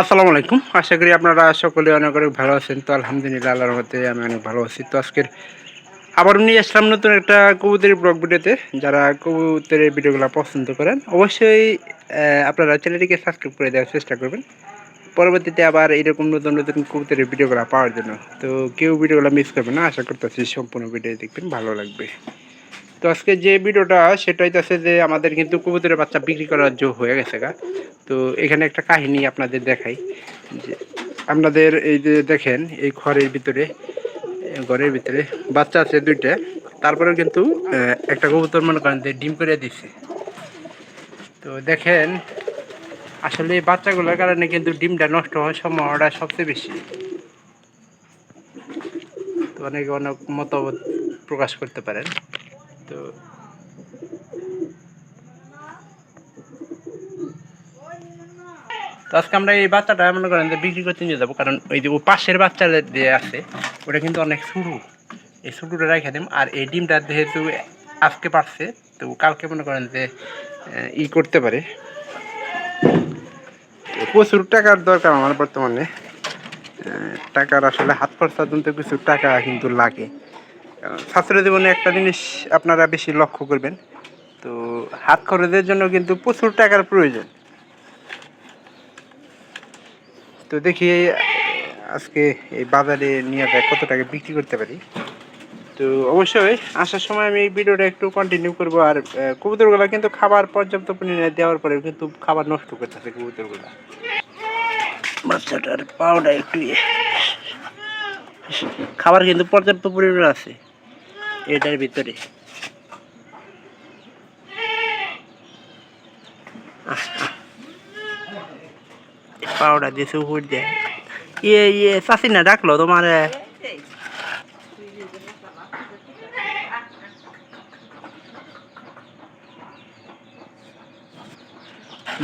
আসসালামু আলাইকুম। আশা করি আপনারা সকলে অনেক অনেক ভালো আছেন। তো আলহামদুলিল্লাহ, আল্লাহর মতে আমি অনেক ভালো আছি। তো আজকের আবার নিয়ে আসলাম নতুন একটা কবুতরের ব্লগ ভিডিওতে। যারা কবুতরের ভিডিওগুলো পছন্দ করেন, অবশ্যই আপনারা চ্যানেলটিকে সাবস্ক্রাইব করে দেওয়ার চেষ্টা করবেন। পরবর্তীতে আবার এরকম নতুন নতুন কবুতরের ভিডিওগুলো পাওয়ার জন্য। তো কেউ ভিডিওগুলো মিস করবে না। আশা করতেছি সম্পূর্ণ ভিডিও দেখবেন, ভালো লাগবে। তো আজকে যে ভিডিওটা, সেটা হইতেছে যে আমাদের কিন্তু কবুতরের বাচ্চা বিক্রি করার জো হয়ে গেছে গা। তো এখানে একটা কাহিনী আপনাদের দেখাই। যে আপনাদের এই যে দেখেন, এই ঘরের ভিতরে ঘরের ভিতরে বাচ্চা আছে দুইটা। তারপরেও কিন্তু একটা কবুতর মনে করেন যে ডিম করে দিছে। তো দেখেন, আসলে বাচ্চাগুলোর কারণে কিন্তু ডিমটা নষ্ট হওয়ার সম্ভাবনাটা সবচেয়ে বেশি। তো অনেকে অনেক মতামত প্রকাশ করতে পারেন। তো। তো আজকে আমরা এই বাচ্চাটা মনে করেন যে বিক্রি করতে নিয়ে যাব, কারণ ওই যে ও পাশের বাচ্চা যে আছে, ওটা কিন্তু অনেক শুরু এই শুরুটা রেখে দিম। আর এই ডিমটা যেহেতু আজকে পারছে, তো কালকে মনে করেন যে ই করতে পারে। প্রচুর টাকার দরকার আমার বর্তমানে। টাকার আসলে হাত খরচা তুলতে কিছু টাকা কিন্তু লাগে। ছাত্র জীবনে একটা জিনিস আপনারা বেশি লক্ষ্য করবেন। তো হাত খরচের জন্য কিন্তু প্রচুর টাকার প্রয়োজন। তো দেখি, আজকে এই বাজারে নিয়ে যায় কত টাকা বিক্রি করতে পারি। তো অবশ্যই আসার সময় আমি এই ভিডিওটা একটু কন্টিনিউ করব আর কবুতরগুলো কিন্তু খাবার পর্যাপ্ত পরিমাণে দেওয়ার পরেও কিন্তু খাবার নষ্ট করতে করতেছে কবুতরগুলো। বাচ্চাটার পাওটা একটু ইয়ে। খাবার কিন্তু পর্যাপ্ত পরিমাণে আছে। এটার ভিতরে। পাউডার দিয়েছে উপর দিয়ে। ইয়ে ইয়ে চাষি না ডাকলো তোমার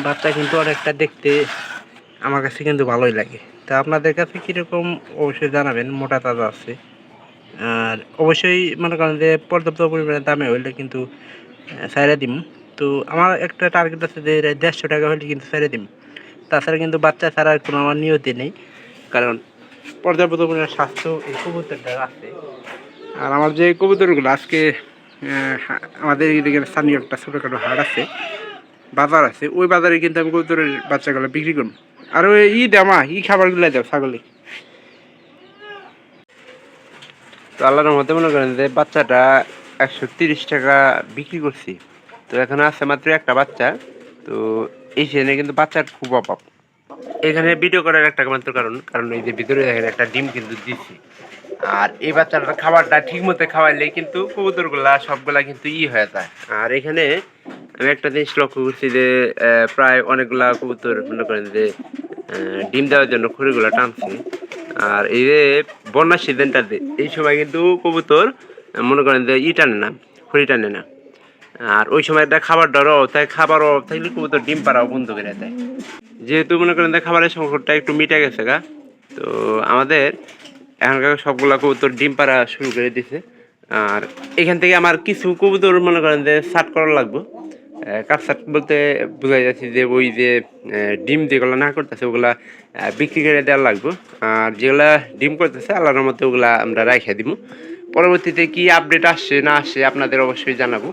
বাচ্চা কিন্তু অনেকটা দেখতে আমার কাছে কিন্তু ভালোই লাগে। তা আপনাদের কাছে কীরকম অবশ্যই জানাবেন, মোটা তাজা আছে। আর অবশ্যই মনে করেন যে পর্যাপ্ত পরিমাণে দামে হইলে কিন্তু সাইরা দিম। তো আমার একটা টার্গেট আছে যে দেড়শো টাকা হলে কিন্তু সাইরা দিম। তাছাড়া কিন্তু বাচ্চা ছাড়ার কোনো আমার নিয়তি নেই। কারণ পর্যাপ্ত পরিমাণে স্বাস্থ্য এই কবুতরটা আছে। আর আমার যে কবুতরগুলো আজকে আমাদের এদিকে স্থানীয় একটা ছোটোখাটো হাট আছে, বাজার আছে, ওই বাজারে কিন্তু আমি কবুতরের বাচ্চাগুলো বিক্রি করব। আর ওই ই দামা ই খাবারগুলো দাও ছাগলে তো আল্লাহর মধ্যে মনে করেন যে বাচ্চাটা একশো তিরিশ টাকা বিক্রি করছি। তো এখানে আছে মাত্র একটা বাচ্চা। তো এই সেখানে কিন্তু বাচ্চার খুব অভাব। এখানে ভিডিও করার একটা মাত্র কারণ কারণ এই যে ভিতরে দেখেন একটা ডিম কিন্তু দিচ্ছি। আর এই বাচ্চাটার খাবারটা ঠিক মতো খাওয়াইলে কিন্তু কবুতরগুলা, সবগুলা কিন্তু ই হয়ে যায়। আর এখানে আমি একটা জিনিস লক্ষ্য করছি যে প্রায় অনেকগুলা কবুতর মনে করেন যে ডিম দেওয়ার জন্য খড়িগুলা টানছে। আর এই যে বন্যার সিজনটাতে এই সময় কিন্তু কবুতর মনে করেন যে ই টানে না খড়ি টানে না। আর ওই সময় একটা খাবার ডর তাই খাবার অভাব থাকলে কবুতর ডিম পাড়াও বন্ধ করে দেয়। যেহেতু মনে করেন যে খাবারের সংকটটা একটু মিটে গেছে গা, তো আমাদের এখনকার সবগুলা কবুতর ডিম পাড়া শুরু করে দিছে। আর এখান থেকে আমার কিছু কবুতর মনে করেন যে সাট করা লাগবে। কাঠ সাট বলতে বোঝা যাচ্ছে যে ওই যে ডিম যেগুলো না করতেছে, ওগুলা বিক্রি করে দেওয়া লাগবে। আর যেগুলা ডিম করতেছে, আল্লাহর মতো ওগুলা আমরা রাখে দিব। পরবর্তীতে কি আপডেট আসছে না আসছে আপনাদের অবশ্যই জানাব।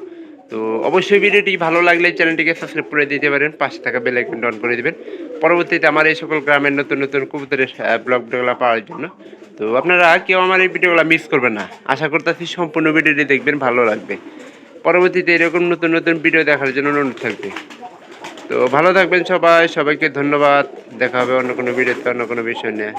তো অবশ্যই ভিডিওটি ভালো লাগলে চ্যানেলটিকে সাবস্ক্রাইব করে দিতে পারেন, পাশে থাকা বেল আইকনটা অন করে দেবেন। পরবর্তীতে আমার এই সকল গ্রামের নতুন নতুন কবুতরের ব্লগ ভিডিওগুলো পাওয়ার জন্য। তো আপনারা কেউ আমার এই ভিডিওগুলো মিস করবেন না। আশা করতেছি সম্পূর্ণ ভিডিওটি দেখবেন, ভালো লাগবে। পরবর্তীতে এরকম নতুন নতুন ভিডিও দেখার জন্য অনুরোধ থাকবে। তো ভালো থাকবেন সবাই, সবাইকে ধন্যবাদ। দেখা হবে অন্য কোনো ভিডিওতে অন্য কোনো বিষয় নিয়ে।